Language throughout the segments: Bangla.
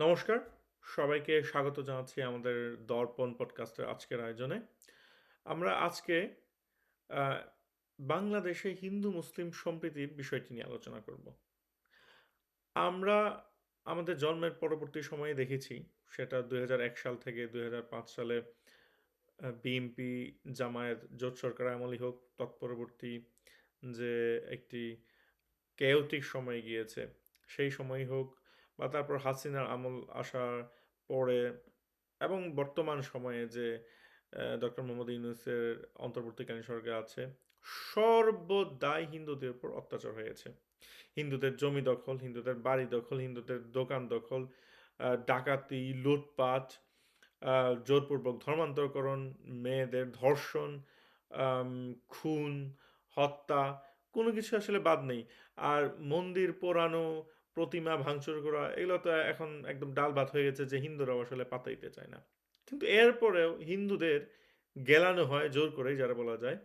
নমস্কার। সবাইকে স্বাগত জানাচ্ছি আমাদের দর্পণ পডকাস্টের আজকের আয়োজনে। আমরা আজকে বাংলাদেশে হিন্দু মুসলিম সম্প্রীতির বিষয়টি নিয়ে আলোচনা করব। আমরা আমাদের জন্মের পরবর্তী সময়ে দেখেছি, সেটা দু হাজার এক সাল থেকে দু হাজার পাঁচ সালে বিএনপি জামায়াত, জোট সরকার আমলই হোক, তৎপরবর্তী যে একটি কেওটিক সময় গিয়েছে, সেই সময়ই হোক বা তারপর হাসিনার আমল আসার পরে এবং বর্তমান সময়ে যে ডক্টর মোহাম্মদ ইউনুসের অন্তর্বর্তীকালীন সরকার আছে, সর্বদাই হিন্দুদের উপর অত্যাচার হয়েছে। হিন্দুদের জমি দখল, হিন্দুদের বাড়ি দখল, হিন্দুদের দোকান দখল ডাকাতি, লুটপাট জোরপূর্বক ধর্মান্তরকরণ, মেয়েদের ধর্ষণ খুন, হত্যা, কোনো কিছু আসলে বাদ নেই। আর মন্দির পোড়ানো প্রতিমা ভাঙচুর করা, এগুলো তো এখন একদম ডাল ভাত হয়ে গেছে যে হিন্দুরাও আসলে পাতাইতে চায় না। কিন্তু এরপরেও হিন্দুদের গেলানো হয় জোর করেই যারা বলা যায়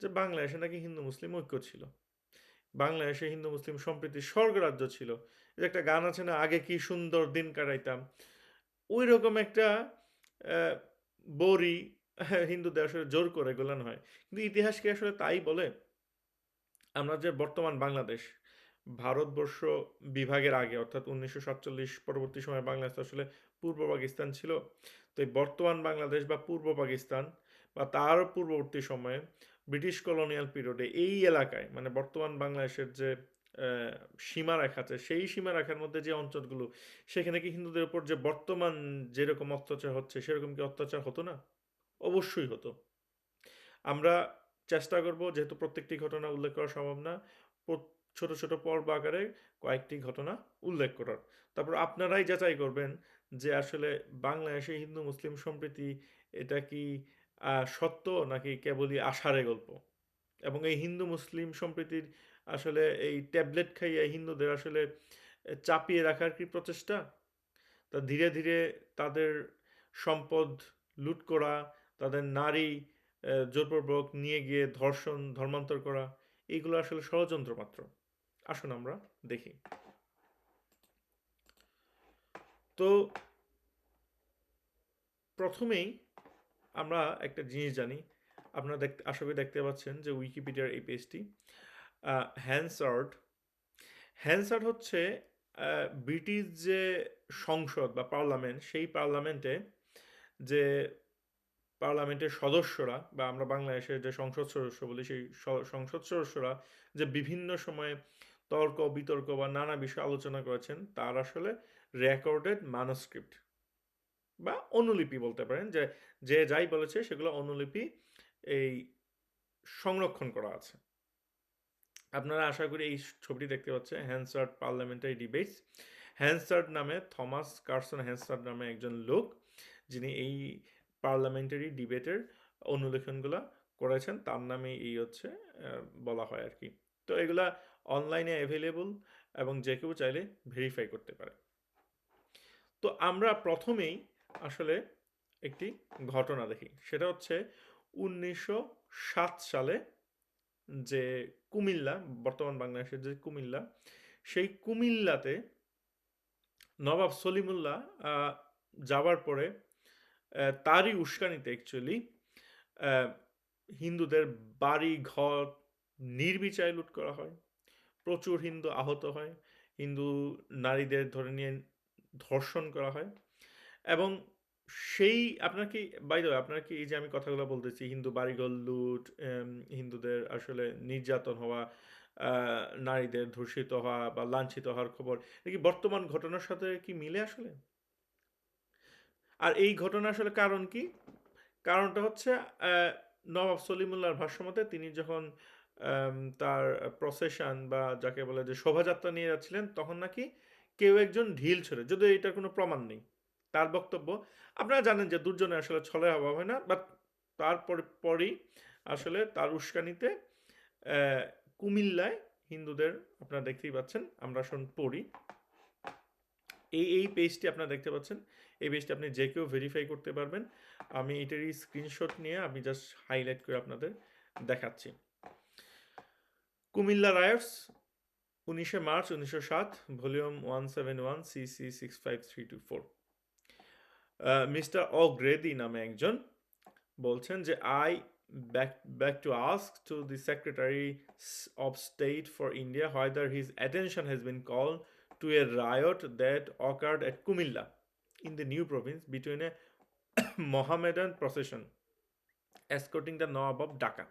যে বাংলাদেশে নাকি হিন্দু মুসলিম ঐক্য ছিল। বাংলাদেশে হিন্দু মুসলিম সম্প্রীতি স্বর্গরাজ্য ছিল। যে একটা গান আছে না, আগে কি সুন্দর দিন কাটাইতাম ওই রকম একটা বড়ি হিন্দুদের আসলে জোর করে গোলানো হয়। কিন্তু ইতিহাসকে আসলে তাই বলে? আমরা যে বর্তমান বাংলাদেশ ভারতবর্ষ বিভাগের আগে, অর্থাৎ উনিশশো সাতচল্লিশ পরবর্তী সময়ে বাংলাদেশ আসলে পূর্ব পাকিস্তান ছিল। তো এই বর্তমান বাংলাদেশ বা পূর্ব পাকিস্তান বা তার পূর্ববর্তী সময়ে ব্রিটিশ কলোনিয়াল পিরিয়ডে এই এলাকায় মানে বর্তমান বাংলাদেশের যে সীমারেখা আছে, সেই সীমারেখার মধ্যে যে অঞ্চলগুলো, সেখানে কি হিন্দুদের উপর যে বর্তমান যেরকম অত্যাচার হচ্ছে, সেরকম কি অত্যাচার হতো না? অবশ্যই হতো। আমরা চেষ্টা করব, যেহেতু প্রত্যেকটি ঘটনা উল্লেখ করা সম্ভব না ছোট ছোট পর্ব আকারে কয়েকটি ঘটনা উল্লেখ করার। তারপর আপনারাই যাচাই করবেন যে আসলে বাংলাদেশে হিন্দু মুসলিম সম্প্রীতি এটা কি সত্য নাকি কেবলই আষাঢ়ে গল্প? এবং এই হিন্দু মুসলিম সম্প্রীতির আসলে এই ট্যাবলেট খাইয়ে হিন্দুদের আসলে চাপিয়ে রাখার কি প্রচেষ্টা? তা ধীরে ধীরে তাদের সম্পদ লুট করা, তাদের নারী জোরপূর্বক নিয়ে গিয়ে ধর্ষণ, ধর্মান্তর করা এইগুলো আসলে ষড়যন্ত্র মাত্র। আসুন আমরা দেখি। তো প্রথমেই আমরা একটা জিনিস জানি। আপনারা দেখতে করি দেখতে পাচ্ছেন যে উইকিপিডিয়ার এই পেজটি হ্যান্সার্ড হ্যান্সার্ড হচ্ছে ব্রিটিশ যে সংসদ বা পার্লামেন্ট, সেই পার্লামেন্টে যে পার্লামেন্টের সদস্যরা বা আমরা বাংলাদেশের যে সংসদ সদস্য বলি, সেই সংসদ সদস্যরা যে বিভিন্ন সময়ে তর্ক, বিতর্ক বা নানা বিষয় আলোচনা করেছেন, তার আসলে রেকর্ডেড মানোস্ক্রিপ্ট বা অনুলিপি বলতে পারেন যে যে যাই বলেছে সেগুলো অনুলিপি এই সংরক্ষণ করা আছে। আপনারা আশা করি এই ছবিটি দেখতে পাচ্ছে হ্যান্সার্ড পার্লামেন্টারি ডিবেটস হ্যান্সার্ড নামে থমাস কার্সন হ্যান্সার্ড নামে একজন লোক, যিনি এই পার্লামেন্টারি ডিবেটের অনুলেখনগুলো করেছেন, তার নামে এই হচ্ছে বলা হয় আর কি তো এগুলা অনলাইনে অ্যাভেলেবল এবং যে কেউ চাইলে ভেরিফাই করতে পারে। তো আমরা প্রথমেই আসলে একটি ঘটনা দেখি। সেটা হচ্ছে উনিশশো সাত সালে যে কুমিল্লা, বর্তমান বাংলাদেশের যে কুমিল্লা, সেই কুমিল্লাতে নবাব সলিমুল্লাহ যাবার পরে তারই উস্কানিতে অ্যাকচুয়ালি হিন্দুদের বাড়ি ঘর নির্বিচারে লুট করা হয়। প্রচুর হিন্দু আহত হয়, হিন্দু নারীদের ধরে নিয়ে ধর্ষণ করা হয় এবং সেই আপনার কি বাই আপনার কি এই যে আমি কথাগুলো বলতেছি, হিন্দু বাড়িঘর লুট হিন্দুদের আসলে নির্যাতন হওয়া নারীদের ধর্ষিত হওয়া বা লাঞ্ছিত হওয়ার খবর কি বর্তমান ঘটনার সাথে কি মিলে আসলে? আর এই ঘটনা আসলে কারণ কি? কারণটা হচ্ছে নবাব সলিমুল্লাহর ভাষ্যমতে তিনি যখন তার প্রসেশন বা যাকে বলে যে শোভাযাত্রা নিয়ে যাচ্ছিলেন, তখন নাকি কেউ একজন ঢিল ছড়ে, যদিও এটার কোনো প্রমাণ নেই, তার বক্তব্য। আপনারা জানেন যে দুর্জনে আসলে ছলের অভাব হয় না বাট তারপর পরই আসলে তার উস্কানিতে কুমিল্লায় হিন্দুদের আপনারা দেখতেই পাচ্ছেন, আমরা শোন পড়ি। এই এই পেজটি আপনারা দেখতে পাচ্ছেন, এই পেজটি আপনি যে কেউ ভেরিফাই করতে পারবেন। আমি এটারই স্ক্রিনশট নিয়ে আমি জাস্ট হাইলাইট করে আপনাদের দেখাচ্ছি। কুমিল্লা রায়ার্স, উনিশে মার্চ, উনিশশো সাত, volume one seven one C C six five three two four. Mister O'Grady নামে একজন বলছেন যে I beg beg to ask to the secretary of state for India whether his attention has been call to a riot that occurred at Comilla in the new province between a Mohammedan procession escorting the Nawab Dacca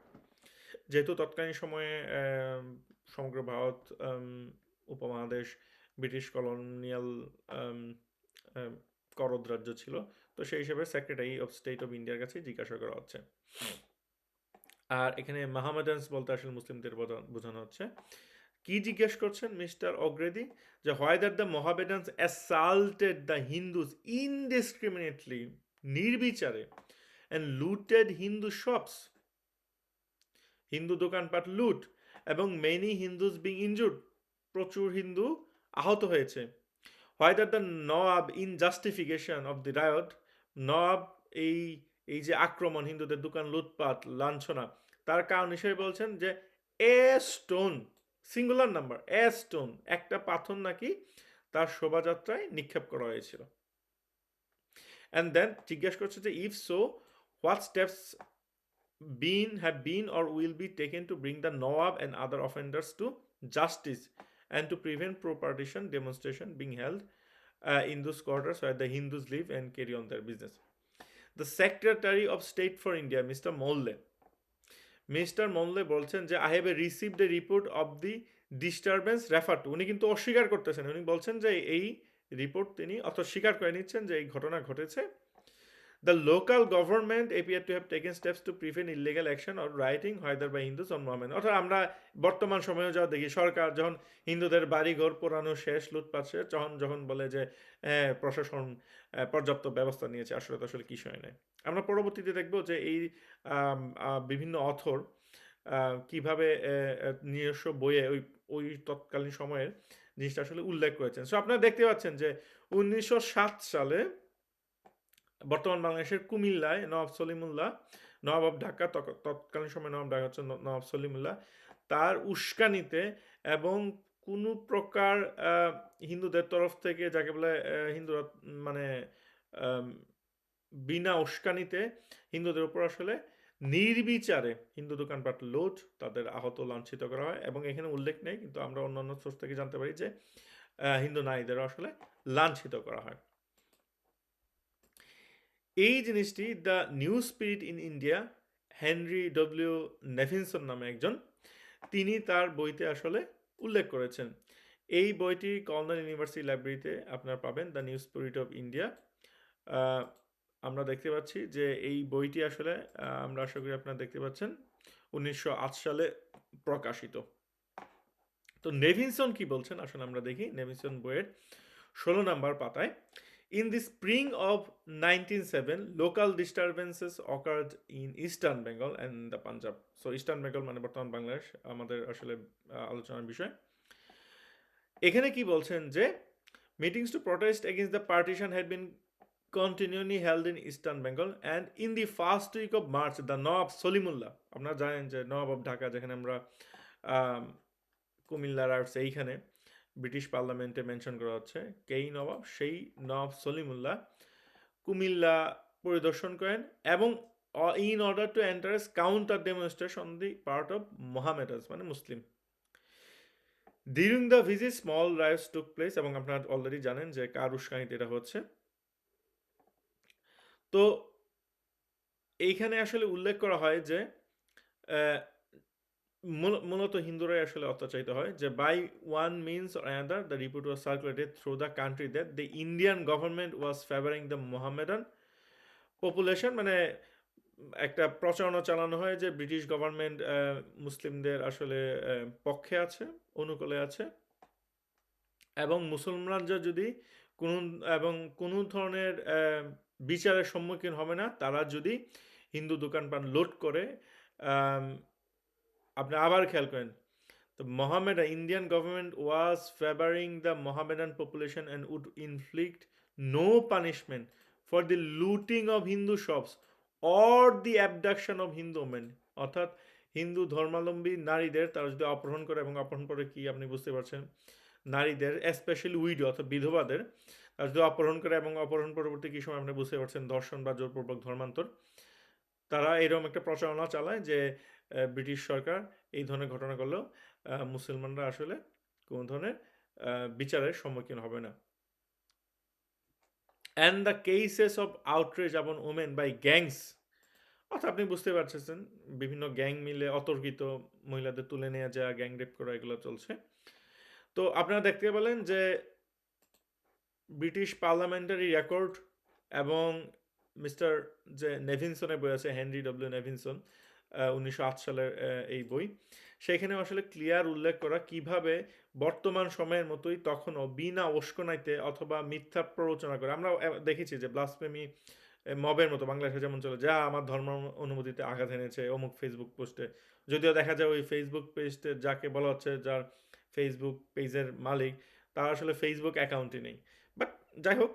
যেহেতু তৎকালীন সময়ে সমগ্র ভারত উপমহাদেশ ব্রিটিশ কলোনিয়াল করদ রাজ্য ছিল তো সেই হিসেবে সেক্রেটারি অফ স্টেট অফ ইন্ডিয়ার কাছে জিজ্ঞাসা করা হচ্ছে। আর এখানে মাহমেদানস বলতে আসলে মুসলিমদের বোঝানো হচ্ছে। কি জিজ্ঞেস করছেন মিস্টার অগ্রেদি? যে whether the Mohammedans assaulted the Hindus indiscriminately নির্বিচারে and looted Hindu shops Hindu দোকানপাট লুট এবং মেনি হিন্দুজ বিং ইনজুর্ড প্রচুর হিন্দু আহত হয়েছে। Whether the Nawab in justification of the riot Nawab এই এই যে আক্রমণ, হিন্দুদের দোকান লুটপাট, লাঞ্ছনা, তার কারণ হিসেবে বলছেন যে a stone singular number a stone একটা পাথর নাকি তার শোভাযাত্রায় নিক্ষেপ করা হয়েছিল। অ্যান্ড দেন জিজ্ঞেস করছে যে if so what steps been have been or will be taken to bring the Nawab and other offenders to justice and to prevent pro-partition demonstration being held uh, in those quarters where the Hindus live and carry on their business. The Secretary of State for India, Mr. Molle, mister Morley বলছেন যে I have a received a report of the disturbance refer to উনি কিন্তু অস্বীকার করতেছেন উনি বলছেন যে এই রিপোর্ট তিনি অত স্বীকার করে নিচ্ছেন যে এই ঘটনা ঘটেছে the local government appear to have taken steps to prevent illegal action or rioting either by Hindus on মোহামেন অর্থাৎ আমরা বর্তমান সময়েও যা দেখি, সরকার যখন হিন্দুদের বাড়ি ঘর পোড়ানো শেষ, লুটপাট যখন যখন বলে যে প্রশাসন পর্যাপ্ত ব্যবস্থা নিয়েছে, আসলে তো আসলে কিছু হয় নাই। আমরা পরবর্তীতে দেখব যে এই বিভিন্ন অথর কীভাবে নিজস্ব বইয়ে ওই ওই তৎকালীন সময়ের জিনিসটা আসলে উল্লেখ করেছেন। সো আপনারা দেখতে পাচ্ছেন যে উনিশশো সাত সালে বর্তমান বাংলাদেশের কুমিল্লায় নবাব সলিমুল্লাহ নবাব ঢাকা তৎকালীন সময় নবাব ঢাকা হচ্ছে নবাব সলিমুল্লাহ, তার উস্কানিতে এবং কোনো প্রকার হিন্দুদের তরফ থেকে যাকে বলে হিন্দুরা মানে বিনা উস্কানিতে হিন্দুদের উপর আসলে নির্বিচারে হিন্দু দোকানপাট লুট তাদের আহত লাঞ্ছিত করা হয় এবং এখানে উল্লেখ নেই, কিন্তু আমরা অন্যান্য সোর্স থেকে জানতে পারি যে হিন্দু নারীদেরও আসলে লাঞ্ছিত করা হয়। এই জিনিসটি the new spirit in India, Henry W Nevinson নামে একজন, তিনি তার বইতে আসলে উল্লেখ করেছেন। এই বইটি কর্নেল ইউনিভার্সিটি লাইব্রেরিতে আপনারা পাবেন, the new spirit of India. আমরা দেখতে পাচ্ছি যে এই বইটি আসলে আমরা আশা করি আপনারা দেখতে পাচ্ছেন, উনিশশো আট সালে প্রকাশিত। তো নেভিনসন কি বলছেন? আসলে আমরা দেখি, নেভিনসন বইয়ের ষোলো নাম্বার পাতায়। In the spring of 1907, local disturbances occurred in Eastern Bengal and the Punjab. So Eastern Bengal মানে বর্তমান বাংলাদেশ আমাদের আসলে আলোচনার বিষয় এখানে কি বলছেন যে meetings to protest against the partition had been continuously held in eastern Bengal and in the first week of March the Nawab Salimullah আপনারা জানেন যে নবাব ঢাকা যেখানে আমরা আম, কুমিল্লার আর্টস এইখানে ব্রিটিশ পার্লামেন্টে মেনশন করা হচ্ছে, কেই নবাব, সেই নবাব সলিমুল্লাহ কুমিল্লা পরিদর্শন করেন এবং in order to এন্টারেস counter demonstration the part of Mohammedans মানে মুসলিম। During the visit small riots took place এবং আপনারা অলরেডি জানেন যে কার উস্কানিতে এটা হচ্ছে। তো, এইখানে আসলে উল্লেখ করা হয় যে মূলত হিন্দুরাই আসলে অত্যাচারিত হয় যে by one means or another the report was circulated through the country that the Indian government was favouring the Mohammedan population মানে একটা প্রচারণা চালানো হয় যে ব্রিটিশ গভর্নমেন্ট মুসলিমদের আসলে পক্ষে আছে, অনুকূলে আছে। এবং মুসলমানরা যদি কোনো, এবং কোনো ধরনের বিচারের সম্মুখীন হবে না, তারা যদি হিন্দু দোকানপাট লোড করে আপনি আবার খেয়াল করেন The Mohammedan Indian government was favoring the Mohammedan population and would inflict no punishment for the looting of Hindu shops or the abduction of Hindu men. অর্থাৎ হিন্দু ধর্মাবলম্বী নারীদের তারা যদি অপহরণ করে এবং অপহরণ করে কি আপনি বুঝতে পারছেন? নারীদের স্পেশালি উইডো অর্থাৎ বিধবাদের, তারা যদি অপহরণ করে এবং অপহরণ পরবর্তী কী সময় আপনি বুঝতে পারছেন? ধর্ষণ বা জোরপূর্বক ধর্মান্তর। তারা এরকম একটা প্রচারণা চালায় যে ব্রিটিশ সরকার এই ধরনের ঘটনা করলেও মুসলমানরা আসলে কোনো ধরনের বিচারের সম্মুখীন হবে না। And the cases of outrage upon women by gangs অর্থাৎ আপনি বুঝতে পারছেন, বিভিন্ন গ্যাং মিলে অতর্কিত মহিলাদের তুলে নিয়ে যাওয়া, গ্যাং রেপ করা, এগুলো চলছে। তো আপনারা দেখতে পেলেন যে ব্রিটিশ পার্লামেন্টারি রেকর্ড এবং মিস্টার যে নেভিনসনের বই আছে, হেনরি ডব্লিউ নেভিনসন উনিশশো আট সালের এই বই। সেখানে আসলে ক্লিয়ার উল্লেখ করা কীভাবে বর্তমান সময়ের মতোই তখনও বিনা উস্কনাইতে অথবা মিথ্যা প্ররোচনা করে। আমরা দেখেছি যে ব্লাসফেমি মবের মতো বাংলাদেশে যেমন চলে, যা আমার ধর্ম অনুমতিতে আঘাত এনেছে অমুক ফেসবুক পোস্টে যদিও দেখা যায় ওই ফেসবুক পেজতে যাকে বলা হচ্ছে যার ফেসবুক পেজের মালিক, তার আসলে ফেসবুক অ্যাকাউন্টই নেই। বাট যাই হোক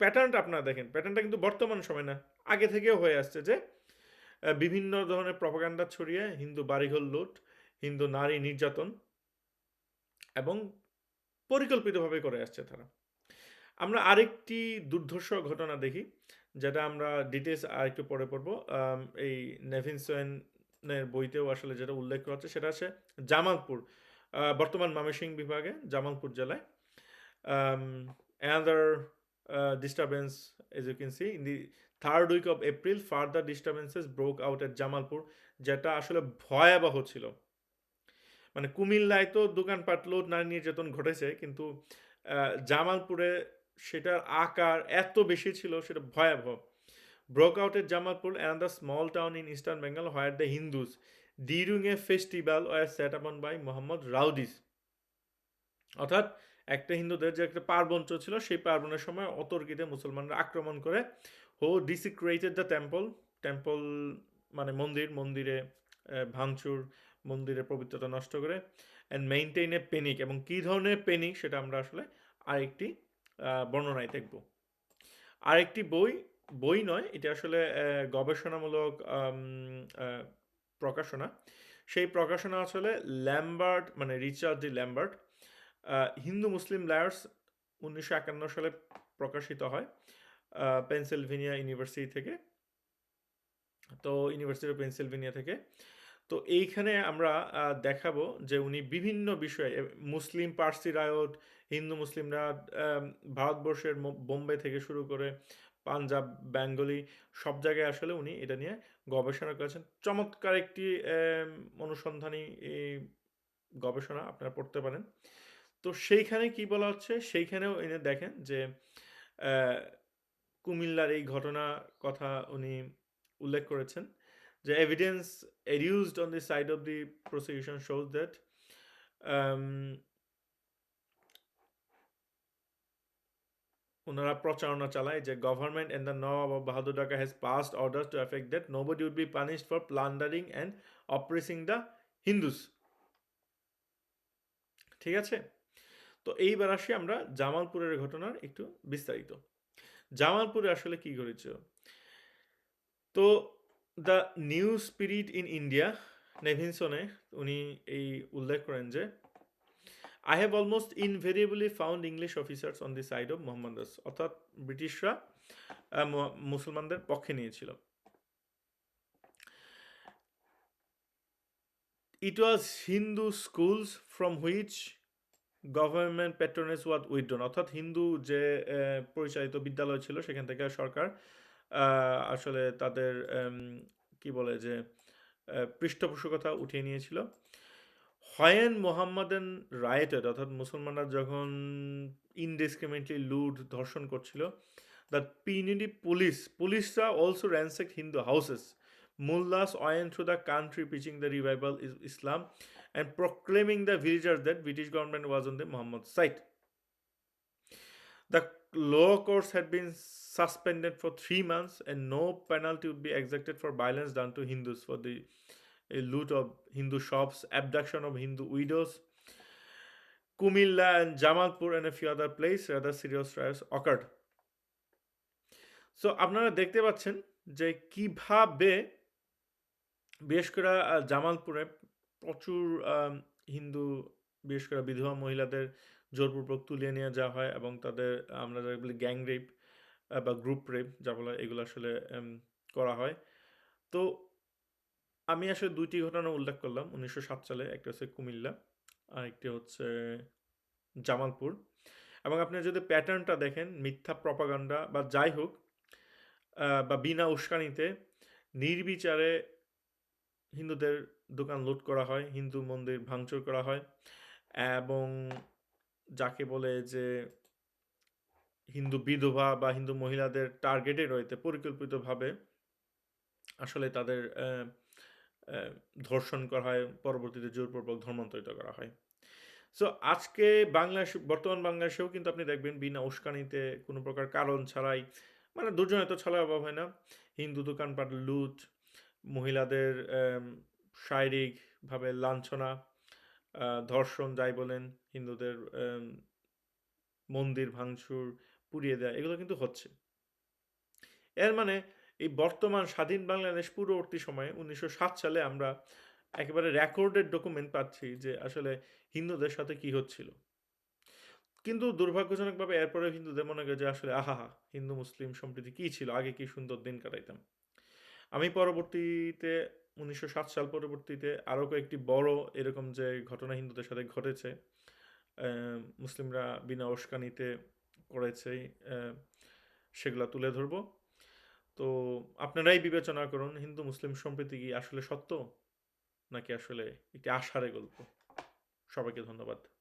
প্যাটার্নটা আপনারা দেখেন। প্যাটার্নটা কিন্তু বর্তমান সময় না, আগে থেকেও হয়ে আসছে যে বিভিন্ন ধরনের প্রপাগান্ডা ছড়িয়ে হিন্দু বাড়িঘর লুট হিন্দু নারী নির্যাতন এবং পরিকল্পিতভাবে করে আসছে তারা। আমরা আরেকটি দুর্ধর্ষ ঘটনা দেখি যেটা আমরা ডিটেলস আর একটু পরে পড়ব। এই নেভিনসনের বইতেও আসলে যেটা উল্লেখ করা হচ্ছে সেটা আছে জামালপুর বর্তমান ময়মনসিংহ বিভাগে জামালপুর জেলায়। uh, disturbance, as you can see, in the third week of April further disturbances broke out at Jamalpur যেটা আসলে ভয়াবহ ছিল। মানে কুমিল্লায় তো দোকান পাটলো না নির্যাতন ঘটেছে, কিন্তু জামালপুরে সেটার আকার এত বেশি ছিল, সেটা ভয়াবহ। Broke out at Jamalpur and the small town in eastern Bengal where the Hindus during a festival were set upon by Mohammedan rowdies অর্থাৎ একটা হিন্দুদের যে একটা পার্বণ চলছিল, সেই পার্বণের সময় অতর্কিতে মুসলমানরা আক্রমণ করে হো ডিসিক্রেটেড দ্য টেম্পল টেম্পল মানে মন্দির, মন্দিরে ভাঙচুর, মন্দিরের পবিত্রতা নষ্ট করে অ্যান্ড মেইনটেইন এ পেনিক এবং কী ধরনের পেনিক সেটা আমরা আসলে আরেকটি বর্ণনায় দেখব। আরেকটি বই বই নয়, এটা আসলে গবেষণামূলক প্রকাশনা। সেই প্রকাশনা আসলে ল্যাম্বার্ট মানে Richard D Lambert Hindu Muslim riots উনিশশো একান্ন সালে প্রকাশিত হয় পেনসিলভেনিয়া ইউনিভার্সিটি থেকে। তো ইউনিভার্সিটি অফ পেনসিলভেনিয়া থেকে। তো এইখানে আমরা দেখাবো যে উনি বিভিন্ন বিষয়ে মুসলিম, পার্সি রায়ত, হিন্দু মুসলিমরা ভারতবর্ষের বোম্বে থেকে শুরু করে পাঞ্জাব, বেঙ্গলি, সব জায়গায় আসলে উনি এটা নিয়ে গবেষণা করেছেন। চমৎকার একটি অনুসন্ধানী গবেষণা আপনারা পড়তে পারেন। তো সেইখানে কি বলা হচ্ছে? সেইখানেও এনে দেখেন যে কুমিল্লার এই ঘটনা কথা উনি উল্লেখ করেছেন যে evidence adduced on the side of the prosecution shows that ওনারা প্রচারণা চালায় যে government and the Nawab of Bahadur Dacca has passed order to effect that nobody would be punished for plundering and oppressing the Hindus ঠিক আছে? তো এইবার আসি আমরা জামালপুরের ঘটনার একটু বিস্তারিত। জামালপুরে আসলে কি ঘটেছিল তো the new spirit in India, নেভিনসনে উনি এই উল্লেখ করেন যে I have almost invariably found English officers on the side of Mohammedans অর্থাৎ ব্রিটিশরা মুসলমানদের পক্ষে নিয়েছিল। It was Hindu schools from which government patronage was withdrawn অর্থাৎ হিন্দু যে পরিচালিত বিদ্যালয় ছিল, সেখান থেকে সরকার আসলে তাদের কি বলে যে পৃষ্ঠপোষকতা উঠিয়ে নিয়েছিল। হয়েন মোহাম্মদান রায়েটেড অর্থাৎ মুসলমানরা যখন ইনডিসক্রিমিনেটলি লুট, ধর্ষণ করছিল দ্য পিনিডি পুলিশ পুলিশরা also ransacked Hindu houses mullahs went through the country preaching the revival Islam and proclaiming the villagers that British government was on the Muhammad side. The law courts had been suspended for three months and no penalty would be exacted for violence done to Hindus for the uh, loot of Hindu shops, abduction of Hindu widows. Kumilla and Jamalpur and a few other places rather serious riots occurred. So আপনারা দেখতে পাচ্ছেন যে কীভাবে বিশেষ করে জামালপুরে প্রচুর হিন্দু বিশেষ করে বিধবা মহিলাদের জোরপূর্বক তুলিয়ে নিয়ে যাওয়া হয় এবং তাদের আমরা যাকে বলি গ্যাং রেপ বা গ্রুপ রেপ যা বলা এগুলো আসলে করা হয়। তো আমি আসলে ২ টি ঘটনা উল্লেখ করলাম ১৯০৭ সালে। একটা হচ্ছে কুমিল্লা, আর একটি হচ্ছে জামালপুর। এবং আপনি যদি প্যাটার্নটা দেখেন মিথ্যা প্রপাগান্ডা বা যাই হোক বা বিনা উস্কানিতে নির্বিচারে হিন্দুদের দোকান লুট করা হয়, হিন্দু মন্দির ভাঙচুর করা হয় এবং যাকে বলে যে হিন্দু বিধবা বা হিন্দু মহিলাদের টার্গেটে রইতে পরিকল্পিতভাবে আসলে তাদের ধর্ষণ করা হয়, পরবর্তীতে জোরপূর্বক ধর্মান্তরিত করা হয়। সো আজকে বাংলাদেশ বর্তমান বাংলাদেশেও কিন্তু আপনি দেখবেন বিনা উস্কানিতে কোনো প্রকার কারণ ছাড়াই মানে দুর্জনের তো ছলার অভাব হয় না। হিন্দু দোকানপাট লুট, মহিলাদের শারীরিকভাবে লাঞ্ছনা, ধর্ষণ যাই বলেন, হিন্দুদের মন্দির ভাঙচুর, পুড়িয়ে দেয়া এগুলো কিন্তু হচ্ছে। এর মানে এই বর্তমান স্বাধীন বাংলাদেশ পূর্ববর্তী সময়ে ১৯০৭ সালে আমরা একেবারে রেকর্ডেড ডকুমেন্ট পাচ্ছি যে আসলে হিন্দুদের সাথে কি হচ্ছিল। কিন্তু দুর্ভাগ্যজনকভাবে এরপরেও হিন্দুদের মনে করে যে আসলে আহাহা! হিন্দু মুসলিম সম্প্রীতি কি ছিল? আগে কি সুন্দর দিন কাটাইতাম। আমি পরবর্তীতে ১৯০৭ সাল পরবর্তীতে আরও কয়েকটি বড় এরকম যে ঘটনা হিন্দুদের সাথে ঘটেছে, মুসলিমরা বিনা উস্কানিতে করেছে সেগুলা তুলে ধরব। তো আপনারাই বিবেচনা করুন হিন্দু মুসলিম সম্প্রীতি কি আসলে সত্য? নাকি আসলে একটি আশারে গল্প? সবাইকে ধন্যবাদ।